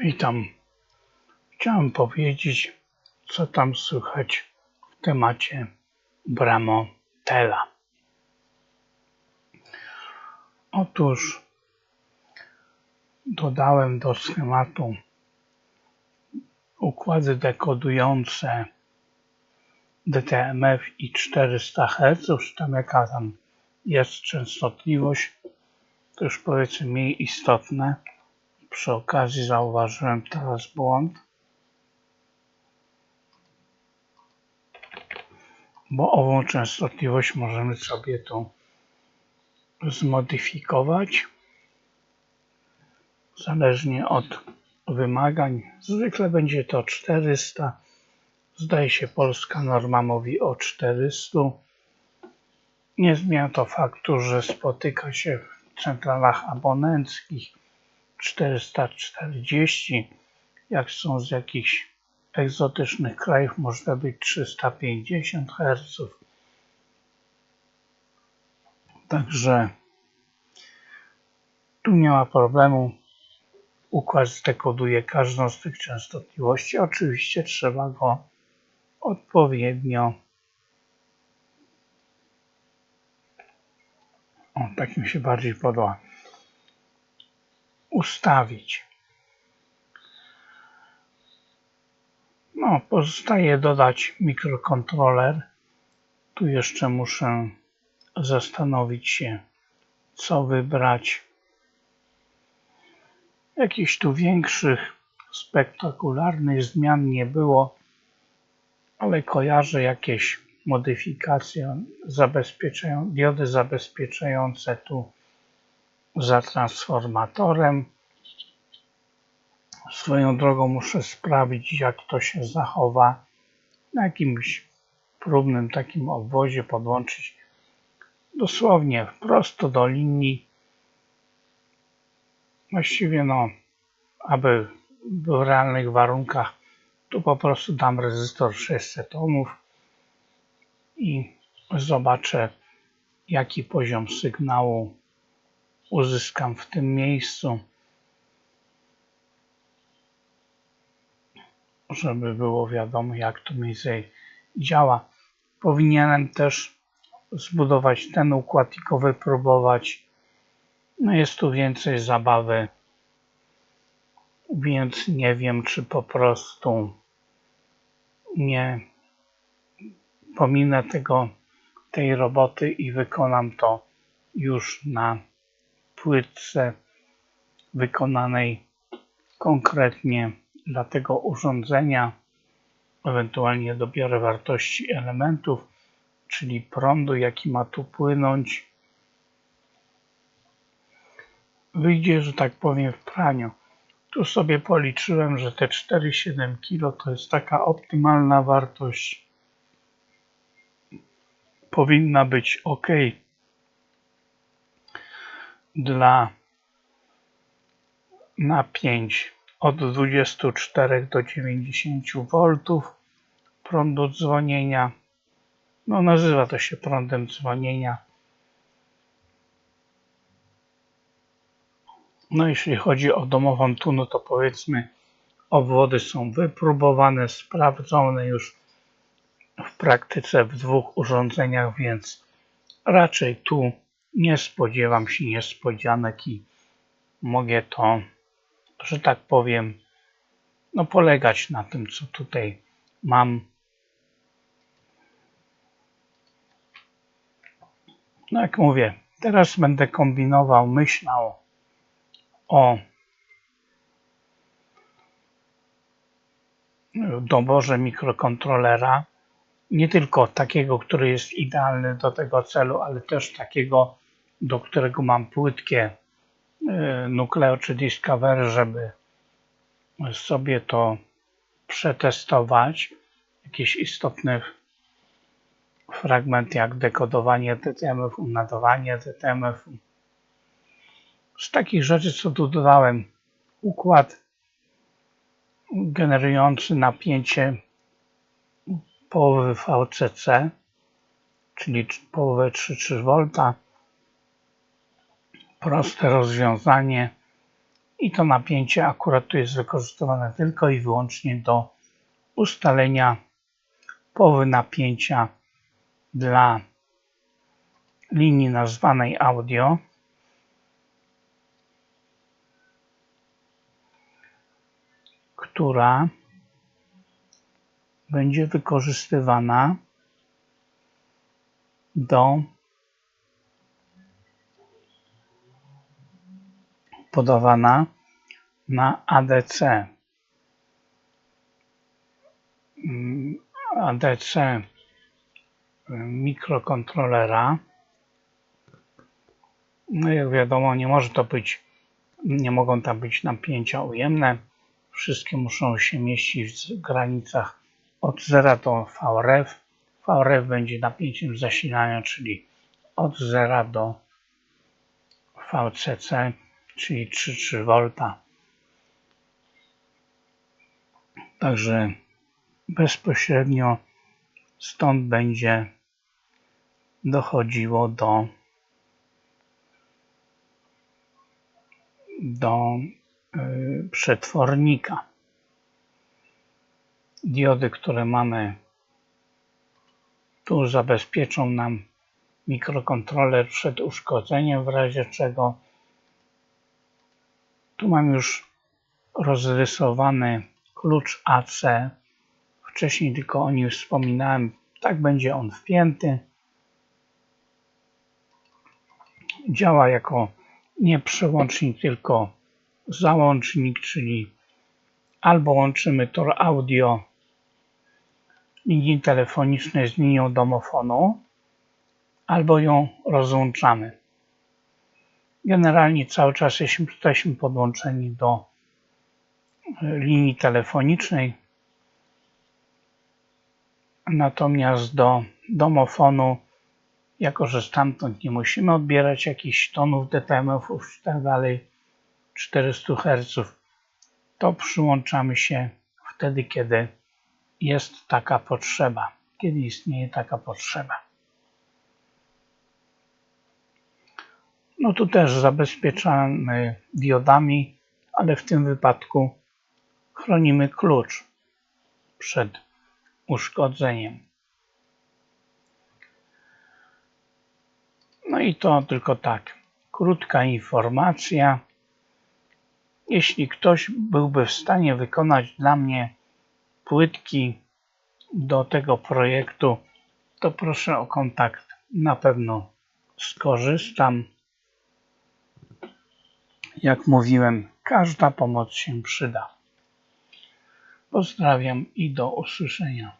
Witam. Chciałem powiedzieć, co tam słychać w temacie Bramotela. Otóż dodałem do schematu układy dekodujące DTMF i 400 Hz, tam jaka tam jest częstotliwość, to już powiedzmy mniej istotne. Przy okazji zauważyłem teraz błąd, bo ową częstotliwość możemy sobie tu zmodyfikować zależnie od wymagań. Zwykle będzie to 400. Zdaje się polska norma mówi o 400. Nie zmienia to faktu, że spotyka się w centralach abonenckich 440. Jak są z jakichś egzotycznych krajów, może być 350 Hz. Także tu nie ma problemu. Układ zdekoduje każdą z tych częstotliwości. Oczywiście trzeba go odpowiednio o, tak mi się bardziej podoba ustawić. No, pozostaje dodać mikrokontroler. Tu jeszcze muszę zastanowić się, co wybrać. Jakichś tu większych, spektakularnych zmian nie było, ale kojarzę jakieś modyfikacje zabezpieczają, diody zabezpieczające tu za transformatorem. Swoją drogą muszę sprawdzić, jak to się zachowa na jakimś próbnym takim obwozie, podłączyć dosłownie prosto do linii. Właściwie no, aby w realnych warunkach tu po prostu dam rezystor 600 ohmów i zobaczę jaki poziom sygnału uzyskam w tym miejscu, żeby było wiadomo, jak to mniej więcej działa. Powinienem też zbudować ten układ i go wypróbować. No jest tu więcej zabawy, więc nie wiem, czy po prostu nie pominę tego, tej roboty i wykonam to już na płytce wykonanej konkretnie dla tego urządzenia, ewentualnie dobiorę wartości elementów, czyli prądu, jaki ma tu płynąć. Wyjdzie, że tak powiem, w praniu. Tu sobie policzyłem, że te 4,7 kg to jest taka optymalna wartość. Powinna być ok dla napięć od 24 do 90 V prądu dzwonienia. No, nazywa to się prądem dzwonienia. No, jeśli chodzi o domową tu, to powiedzmy, obwody są wypróbowane, sprawdzone już w praktyce w dwóch urządzeniach, więc raczej tu nie spodziewam się niespodzianek i mogę to, że tak powiem, no polegać na tym, co tutaj mam. No jak mówię, teraz będę kombinował, myślał o doborze mikrokontrolera. Nie tylko takiego, który jest idealny do tego celu, ale też takiego, do którego mam płytkie Nucleo czy Discovery, żeby sobie to przetestować. Jakiś istotny fragment jak dekodowanie DTMF-u, nadawanie DTMF-u. Z takich rzeczy, co tu dodałem, układ generujący napięcie połowy VCC, czyli połowę 3,3 V proste rozwiązanie i to napięcie akurat tu jest wykorzystywane tylko i wyłącznie do ustalenia połowy napięcia dla linii nazwanej audio. która będzie wykorzystywana do podawana na ADC. Mm, ADC mikrokontrolera. No jak wiadomo, nie może to być, nie mogą tam być napięcia ujemne. Wszystkie muszą się mieścić w granicach od 0 do VRF. VRF będzie napięciem zasilania, czyli od 0 do VCC, czyli 3,3 V. Także bezpośrednio stąd będzie dochodziło do do y, przetwornika. Diody, które mamy tu zabezpieczą nam mikrokontroler przed uszkodzeniem, w razie czego tu mam już rozrysowany klucz AC. Wcześniej tylko o nim wspominałem. Tak będzie on wpięty. Działa jako nie przełącznik, tylko załącznik, czyli albo łączymy tor audio linii telefonicznej z linią domofonu, albo ją rozłączamy. Generalnie cały czas jesteśmy podłączeni do e, linii telefonicznej, natomiast do domofonu, jako że stamtąd nie musimy odbierać jakichś tonów DTM-ów i tak dalej, 400 Hz, to przyłączamy się wtedy, kiedy jest taka potrzeba, kiedy istnieje taka potrzeba. No tu też zabezpieczamy diodami, ale w tym wypadku chronimy klucz przed uszkodzeniem. No i to tylko tak. Krótka informacja. Jeśli ktoś byłby w stanie wykonać dla mnie płytki do tego projektu, to proszę o kontakt. Na pewno skorzystam. Jak mówiłem, każda pomoc się przyda. Pozdrawiam i do usłyszenia.